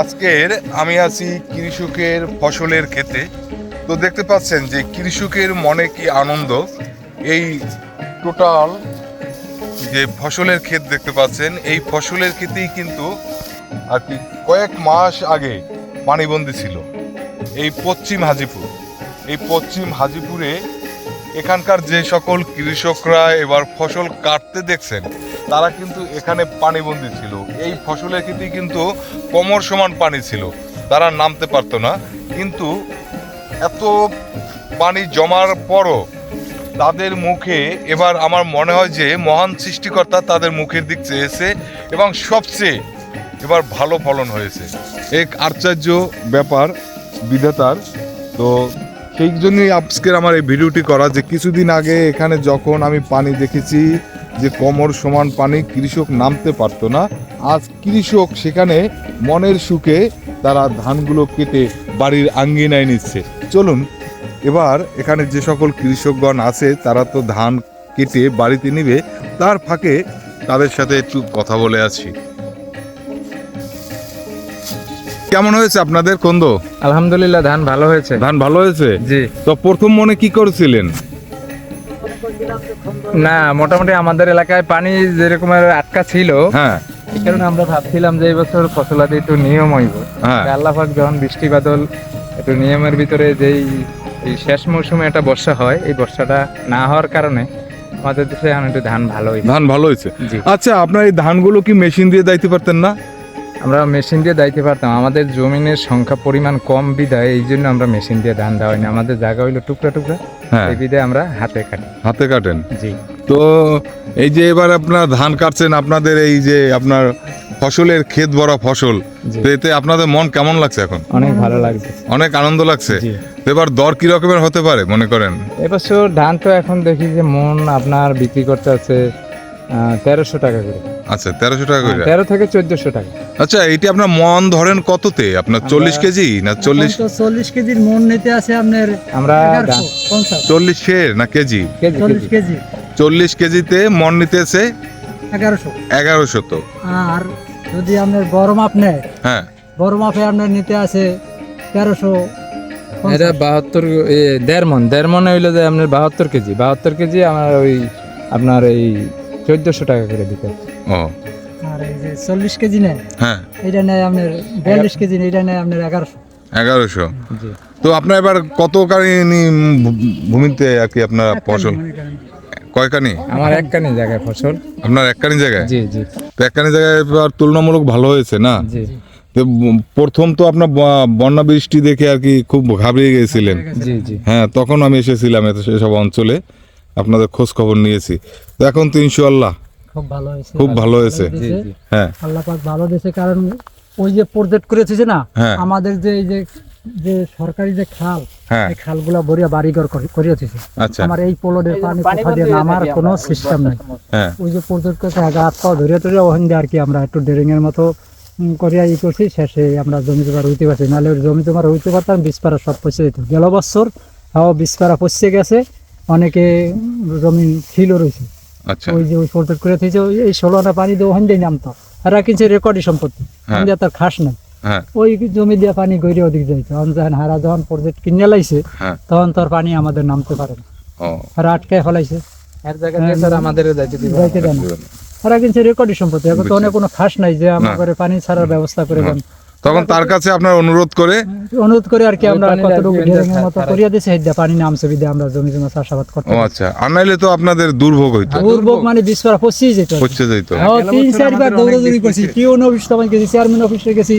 আজকের আমি আছি কৃষকের ফসলের ক্ষেতে। তো দেখতে পাচ্ছেন যে কৃষকের মনে কি আনন্দ? এই টোটাল যে ফসলের ক্ষেত দেখতে পাচ্ছেন, এই ফসলের ক্ষেতেই কিন্তু আর কি কয়েক মাস আগে পানিবন্দি ছিল। এই পশ্চিম হাজিপুর, এই পশ্চিম হাজিপুরে এখানকার যে সকল কৃষকরা এবার ফসল কাটতে দেখছেন, তারা কিন্তু এখানে পানিবন্দি ছিল। এই ফসলের ক্ষেত্রে কিন্তু কমর সমান পানি ছিল। তারা নামতে পারতো না। কিন্তু এত পানি জমার পরও তাদের মুখে এবার আমার মনে হয় যে মহান সৃষ্টিকর্তা তাদের মুখের দিক চেয়েছে এবং সবচেয়ে এবার ভালো ফলন হয়েছে। এক আশ্চর্য ব্যাপার, বিধাতার। তো সেই জন্যই আজকের আমার এই ভিডিওটি করা যে কিছুদিন আগে এখানে যখন আমি পানি দেখেছি যে কমর সমান পানি কৃষক নামতে পারতো না, আজ কৃষক সেখানে মনের সুখে তারা ধানগুলো কেটে বাড়ির আঙ্গিনায় নিচ্ছে। চলুন, এবার এখানে যে সকল কৃষকগণ আছে, তারা তো ধান কেটে বাড়িতে নিবে, তার ফাঁকে তাদের সাথে একটু কথা বলে আছি কেমন হয়েছে আপনাদের কন্দ আলহামদুলিল্লাহ ধান ভালো হয়েছে। ধান ভালো হয়েছে? জি। তো প্রথম মনে কি করেছিলেন? না মোটামুটি আমাদের এলাকায় পানি যেরকম আটকা ছিল হ্যাঁ। কারণে আমরা ভাবছিলাম যে এই বছর ফসলাদি একটু নিয়ম হইব। হ্যাঁ। আল্লাহ পাক যখন বৃষ্টি বাদল একটু নিয়মের ভিতরে যেই এই শেষ মৌসুমে একটা বর্ষা হয় এই বর্ষাটা না হওয়ার কারণে আমাদের দেশে এখন একটু ধান ভালো হয়েছে ধান ভালো হয়েছে আচ্ছা আপনার এই ধানগুলো কি মেশিন দিয়ে দাইতে পারতেন না? আমরা মেশিন দিয়ে দাইতে পারতাম। আমাদের জমিনের সংখ্যা পরিমাণ কম বিধায় এই জন্য আমরা মেশিন দিয়ে ধান দেওয়া হয়নি। আমাদের জায়গা হইল টুকরা টুকরা। হ্যাঁ। এই বিধায় আমরা হাতে কাটি। হাতে কাটেন? জি। তো এই যে এবার আপনার ধান কাটছেন আপনাদের এই যে আপনার ফসলের ক্ষেত ভরা ফসল তো এতে আপনাদের মন কেমন লাগছে এখন? অনেক ভালো লাগছে। অনেক আনন্দ লাগছে? এবার দর কি রকমের হতে পারে মনে করেন? এবছর ধান তো এখন দেখি যে মন আপনার বিক্রি করতে আছে তেরোশো টাকা করে। আচ্ছা তেরোশো টাকা করে। তেরো থেকে চোদ্দশো টাকা। আচ্ছা এটি আপনার মন ধরেন কততে? আপনার চল্লিশ কেজি না চল্লিশ চল্লিশ কেজির মন নিতে আছে আপনার আমরা ধান- চল্লিশের না কেজি? কেজি চল্লিশ কেজি। চল্লিশ কেজিতে মন নিতেছে এগারোশো। এগারোশো তো। আর যদি আপনার বড় মাপ নেয় হ্যাঁ। বড় মাপে আপনার নিতে আছে তেরোশো এটা বাহাত্তর দেড় মন। দেড় মন হইল যে আপনার বাহাত্তর কেজি। বাহাত্তর কেজি আমার ওই আপনার এই চোদ্দশো টাকা করে দিতে। হবে। ও। আর এই যে চল্লিশ কেজি নেয় হ্যাঁ। এটা নেয় আপনার বিয়াল্লিশ কেজি নেয় এটা নেয় আপনার এগারোশো। এগারোশো? তো আপনার এবার কত কানি ভূমিতে আর কি আপনার ফসল? কয় কানি আমার এক কানি জায়গায় ফসল। আপনার এক কানি জায়গায়? জি জি। তো এক কানি জায়গায় এবার তুলনামূলক ভালো হয়েছে না? জি। তো প্রথম তো আপনার বন্যা বৃষ্টি দেখে আর কি খুব ঘাবড়িয়ে গেছিলেন। জি জি। হ্যাঁ তখন আমি এসেছিলাম এত সেসব অঞ্চলে। আপনাদের খোঁজ খবর নিয়েছি। তো এখন তো ইনশাল্লাহ খুব ভালো হয়েছে। খুব ভালো হয়েছে। হ্যাঁ। আল্লাহ পাক ভালো দিয়েছে কারণ ওই যে প্রজেক্ট করেছে না হ্যাঁ। আমাদের যে এই যে যে সরকারি যে খাল হ্যাঁ। এই খালগুলা ভরিয়া বাড়িঘর করিয়েছে। আচ্ছা। আমার এই পোলোডের পানি কোথা দিয়ে নামার কোনো সিস্টেম নাই। হ্যাঁ। ওই যে প্রজেক্ট করতে হাত পা ধরে ধরে ওখান দিয়ে আর কি আমরা একটু ড্রেরিং এর মতো করিয়া ই করছি শেষে আমরা জমি জমা হইতে পারছি। নাহলে জমি জমা রইতে পারতাম বিশ পারা সব পয়সা যেত। গেল বছর তাও বিশ পারা পচে গেছে। অনেকে উম, জমি খিলও রয়েছে। আচ্ছা। ওই যে ওই করে ওই এই ষোলো আনা পানি দিয়ে ওখান দিয়ে নামতো। এরা কিনছে রেকর্ডি সম্পত্তি। ওখান তার খাস নাই। হ্যাঁ। ওই জমি দিয়ে পানি গইরে ওদিক যাইছে তখন যখন হারা যখন প্রজেক্ট কিনে লাইছে হ্যাঁ। তখন তোর পানি আমাদের নামতে পারে না। আর হারা আটকায় ফেলাইছে। এক জায়গা দিয়ে স্যার আমাদের যাইতে দিব। যাইতে দেয় না। ওরা কিনছে রেকর্ডি সম্পত্তি। এখন তো অনেক কোনো খাস নাই যে আমার ঘরে পানি ছাড়ার ব্যবস্থা করে দেন। তখন তার কাছে আপনার অনুরোধ করে অনুরোধ করে আর কি আমরা কতটুকু কি এর মতো করিয়া দিয়েছে হেদ্দা পানি নামছে বিদে আমরা জমি জমা চাষাবাদ করতে ও আচ্ছা আর নাইলে তো আপনাদের দুর্ভোগ হইতো। দুর্ভোগ মানে বিশ পারা পচিয়ে যেত কি। হচ্ছে যাইতো হ্যাঁ, তিন চারবার দৌড়াদৌড়ি করছি টিউন অফিস তখন গেছি চেয়ারম্যান অফিসে গেছি।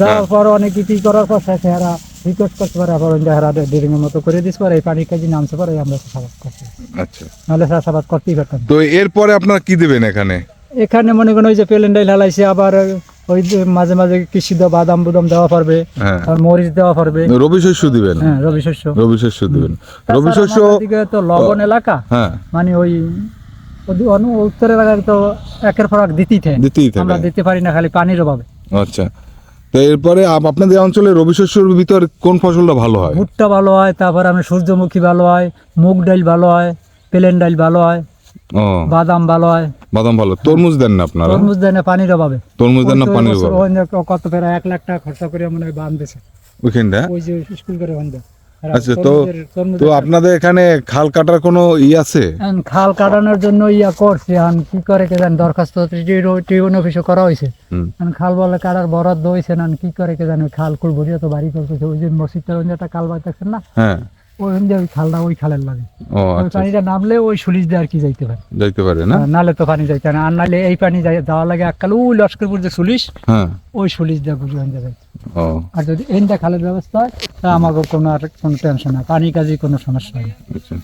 যাওয়ার পর অনেক কিছু করার পর শেষে এরা রিকোয়েস্ট করতে পারে আবার ওই হারা ডেরিং এর মতো করে দিস পারে এই পানি কাজে নামছে পারে আমরা চাষাবাদ করছি। আচ্ছা। নাহলে চাষাবাদ করতেই পারতাম। তো এরপরে আপনারা কি দেবেন এখানে? এখানে মনে করেন ওই যে প্লেন্ডাইল হালাইছে আবার ওই মাঝে মাঝে কৃষি দেওয়া বাদাম বুদাম দেওয়া পারবে হ্যাঁ। আর মরিচ দেওয়া পারবে। রবি শস্য দিবেন? হ্যাঁ রবি শস্য। রবি শস্য দিবেন। রবি শস্য তো লবণ এলাকা। হ্যাঁ। মানে ওই উত্তর এলাকায় তো একের পর এক দিতেই থাকে। দিতেই আমরা দিতে পারি না খালি পানির অভাবে। আচ্ছা। তো এরপরে আপনাদের অঞ্চলে রবি শস্যের ভিতর কোন ফসলটা ভালো হয়? ভুট্টা ভালো হয় তারপর আমি সূর্যমুখী ভালো হয় মুগ ডাল ভালো হয় প্লেন ডাল ভালো হয়। ও। বাদাম ভালো হয়। বাদাম ভালো। তরমুজ দেন না আপনারা? তরমুজ দেয় না পানির অভাবে। তরমুজ দেন না পানির অভাবে? কত প্রায় এক লাখ টাকা খরচা করে মনে হয় ওইখানটা ওই যে স্কুল করে আচ্ছা, তো- তো আপনাদের এখানে খাল কাটার কোনো ই আছে? খাল কাটানোর জন্য ইয়া করছে এখন কি করে কে জানি দরখাস্ত টিউন অফিসে করা হয়েছে। খাল বলে কাটার বরাদ্দ হয়েছে না কি করে কে জানি খাল কুল ভরিয়া তো বাড়ি করতেছে ওই যে মসজিদটার একটা খাল বাড়ি দেখছেন না? হ্যাঁ। ওই যে ওই খালটা ওই খালের লাগে। ও আচ্ছা পানিটা নামলে ওই সুলিশ দিয়ে আর কি যাইতে পারে। যাইতে পারে না? নালে তো পানি যাইতে না। আর নালে এই পানি যাওয়া লাগে এককাল ওই লস্করপুর যে সুলিশ হ্যাঁ। ওই সুলিশ দিয়ে আনতে যায় ও। আর যদি এনটা খালের ব্যবস্থা হয় তা আমাকে কোনো আর কোনো টেনশন না পানি কাজে কোনো সমস্যা নেই। আচ্ছা।